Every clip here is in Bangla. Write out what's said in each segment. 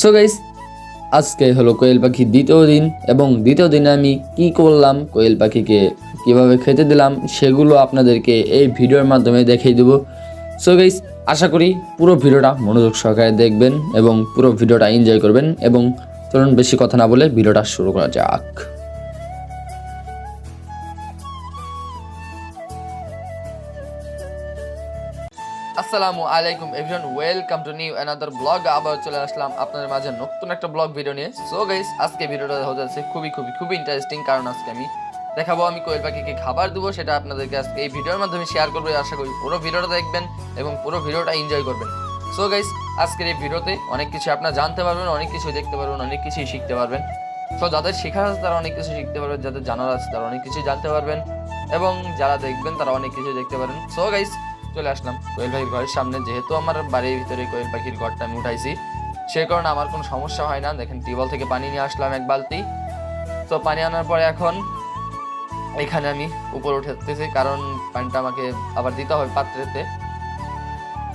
সো গাইস আজকে হলো কোয়েল পাখি দ্বিতীয় দিন এবং দ্বিতীয় দিনে আমি কি করলাম, কোয়েল পাখিকে কীভাবে খেতে দিলাম সেগুলো আপনাদেরকে এই ভিডিওর মাধ্যমে দেখিয়ে দেবো। সো গাইস আশা করি পুরো ভিডিওটা মনোযোগ সহকারে দেখবেন এবং পুরো ভিডিওটা এনজয় করবেন এবং চলুন বেশি কথা না বলে ভিডিওটা শুরু করা যাক। আসসালামু আলাইকুম everyone welcome to new another blog আবার চলে আসলাম আপনাদের মাঝে নতুন একটা ব্লগ ভিডিও নিয়ে। সো গাইস আজকে ভিডিওটা হতে যাচ্ছে খুবই খুবই খুবই ইন্টারেস্টিং কারণ আজকে আমি দেখাবো আমি কোয়েল পাখিকে খাবার দেবো, সেটা আপনাদেরকে আজকে এই ভিডিওর মাধ্যমে শেয়ার করব। আশা করি পুরো ভিডিওটা দেখবেন এবং পুরো ভিডিওটা এনজয় করবেন। সো গাইস আজকের এই ভিডিওতে অনেক কিছু আপনারা জানতে পারবেন, অনেক কিছু দেখতে পারবেন, অনেক কিছুই শিখতে পারবেন। সো যাদের শেখার আছে তারা অনেক কিছু শিখতে পারবেন, যাদের জানার আছে তারা অনেক কিছু জানতে পারবেন। এবং যারা দেখবেন তারা অনেক কিছু দেখতে পারেন সো গাইস চলে আসলাম কোয়েল পাখির ঘরের সামনে। যেহেতু আমার বাড়ির ভিতরে কোয়েল পাখির ঘরটা আমি উঠাইছি, সে কারণে আমার কোনো সমস্যা হয় না। দেখেন, টিউবওয়েল থেকে পানি নিয়ে আসলাম এক বালতি। তো পানি আনার পরে এখন এখানে আমি উপরে উঠেতেছি, কারণ পানিটা আমাকে আবার দিতে হবে পাত্রেতে।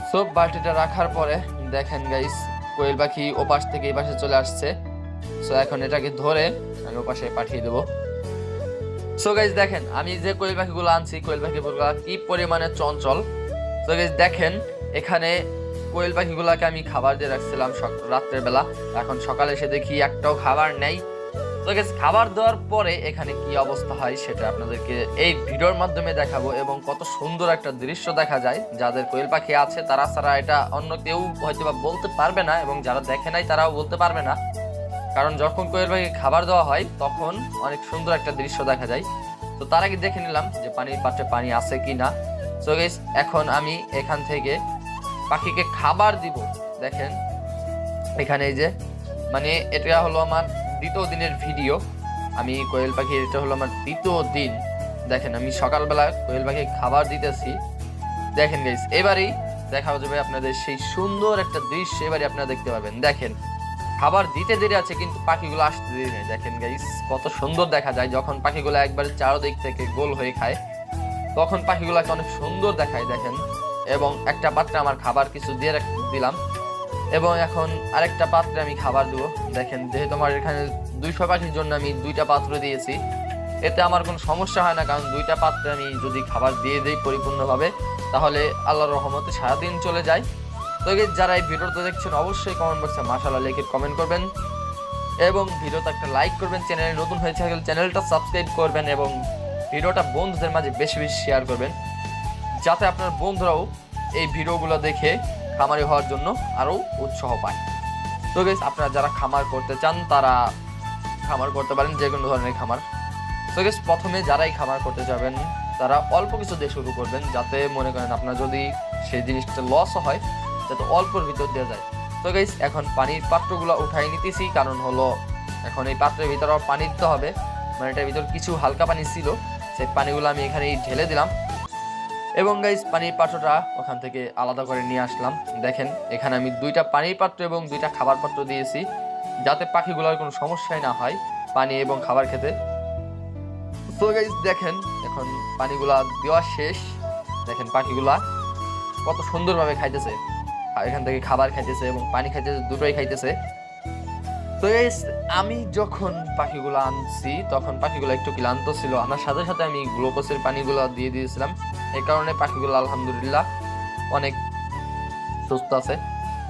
সো বালতিটা রাখার পরে দেখেন গাইস কোয়েল পাখি ও পাশ থেকে এই পাশে চলে আসছে। সো এখন এটাকে ধরে আমি ও পাশে পাঠিয়ে দেবো। সো গাইজ দেখেন, আমি যে কোয়েল পাখিগুলো আনছি, কোয়েল পাখিগুলো কি পরিমাণে চঞ্চল। গাইজ দেখেন, এখানে কোয়েল পাখিগুলোকে আমি খাবার দিয়ে রাখছিলাম রাত্রের বেলা। এখন সকালে এসে দেখি একটাও খাবার নেই। তো গাইজ খাবার দেওয়ার পরে এখানে কি অবস্থা হয় সেটা আপনাদেরকে এই ভিডিওর মাধ্যমে দেখাবো এবং কত সুন্দর একটা দৃশ্য দেখা যায়। যাদের কোয়েল পাখি আছে, তারা ছাড়া এটা অন্য কেউ হয়তো বা বলতে পারবে না এবং যারা দেখে নাই, তারাও বলতে পারবে না। কারণ যখন কোয়েল পাখি খাবার দেওয়া হয়, তখন অনেক সুন্দর একটা দৃশ্য দেখা যায়। তো তার আগে দেখে নিলাম যে পানির পাত্রে পানি আছে কি না সো গেস এখন আমি এখান থেকে পাখিকে খাবার দিব। দেখেন, এখানে এই যে মানে এটা হলো আমার দ্বিতীয় দিনের ভিডিও। আমি কোয়েল পাখি, এটা হলো আমার দ্বিতীয় দিন। দেখেন, আমি সকালবেলা কোয়েল পাখি খাবার দিতেছি। দেখেন গাইস এবারেই দেখা যাবে আপনাদের সেই সুন্দর একটা দৃশ্য এবারে আপনারা দেখতে পাবেন। দেখেন, খাবার দিতে দেরি আছে, কিন্তু পাখিগুলো আসতে দেরি নেই। দেখেন গাইস কত সুন্দর দেখা যায় যখন পাখিগুলো একবার চারদিক থেকে গোল হয়ে খায়। তখন পাখিগুলোকে অনেক সুন্দর দেখায়, দেখেন। এবং একটা পাত্রে আমার খাবার কিছু দিয়ে রাখ- দিলাম। এবং এখন আরেকটা পাত্রে আমি খাবার দেবো। দেখেন, যেহেতু আমার এখানে দুইশো পাখির জন্য আমি দুইটা পাত্র দিয়েছি, এতে আমার কোনো সমস্যা হয় না, কারণ দুইটা পাত্রে আমি যদি খাবার দিয়ে দিই পরিপূর্ণভাবে, তাহলে আল্লাহর রহমতে সারাদিন চলে যায়। তো যারা এই ভিডিওটা দেখছেন, অবশ্যই কমেন্ট বক্সে মাশাআল্লাহ লিখে কমেন্ট করবেন। এবং ভিডিওতে একটা লাইক করবেন। চ্যানেলে নতুন হয়েছে চ্যানেলটা সাবস্ক্রাইব করবেন এবং ভিডিওটা বন্ধুদের মাঝে বেশি বেশি শেয়ার করবেন, যাতে আপনার বন্ধুরাও এই ভিডিওগুলো দেখে খামারি হওয়ার জন্য আরও উৎসাহ পায়। তো গেস আপনারা যারা খামার করতে চান, তারা খামার করতে পারেন, যে কোনো ধরনের খামার। তো গেস প্রথমে যারাই খামার করতে যাবেন, তারা অল্প কিছু দিয়ে শুরু করবেন, যাতে মনে করেন আপনার যদি সেই জিনিসটা লস হয়, যাতে অল্পর ভিতর দেওয়া যায়। তো গাইস এখন পানির পাত্রগুলো উঠাই নিতেছি, কারণ হলো এখন এই পাত্রের ভিতরে পানি দিতে হবে। মানে এটার ভিতর কিছু হালকা পানি ছিল। সেই পানিগুলো আমি এখানে ঢেলে দিলাম। এবং গাইস পানির পাত্রটা ওখান থেকে আলাদা করে নিয়ে আসলাম। দেখেন, এখানে আমি দুইটা পানির পাত্র এবং দুইটা খাবার পাত্র দিয়েছি, যাতে পাখিগুলোর কোনো সমস্যাই না হয় পানি এবং খাবার খেতে। তো গাইস দেখেন, এখন পানিগুলা দেওয়া শেষ। দেখেন পাখিগুলা কত সুন্দরভাবে খাইতেছে। এখান থেকে খাবার খাইতেছে এবং পানি খাইতেছে, দুটোই খাইতেছে। তো আমি যখন পাখিগুলো আনছি, তখন পাখিগুলো একটু ক্লান্ত ছিল। আনার সাথে সাথে আমি গ্লুকোজের পানিগুলো দিয়ে দিয়েছিলাম। এই কারণে পাখিগুলো আলহামদুলিল্লাহ অনেক সুস্থ আছে।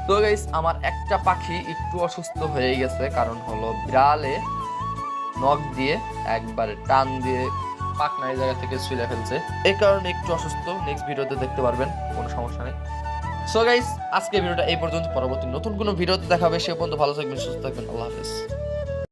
তো গাইস আমার একটা পাখি একটু অসুস্থ হয়ে গেছে, কারণ হলো বিড়ালে নখ দিয়ে একবার টান দিয়ে পাকনা এই জায়গা থেকে ছুঁড়ে ফেলছে। এই কারণে একটু অসুস্থ। নেক্সট ভিডিওতে দেখতে পারবেন, কোনো সমস্যা নেই। সো গাইস আজকে ভিডিওটা এই পর্যন্ত। পরবর্তী নতুন কোনো ভিডিওতে দেখাবে সে পর্যন্ত ভালো থাকবেন, সুস্থ থাকবেন। আল্লাহ হাফেজ।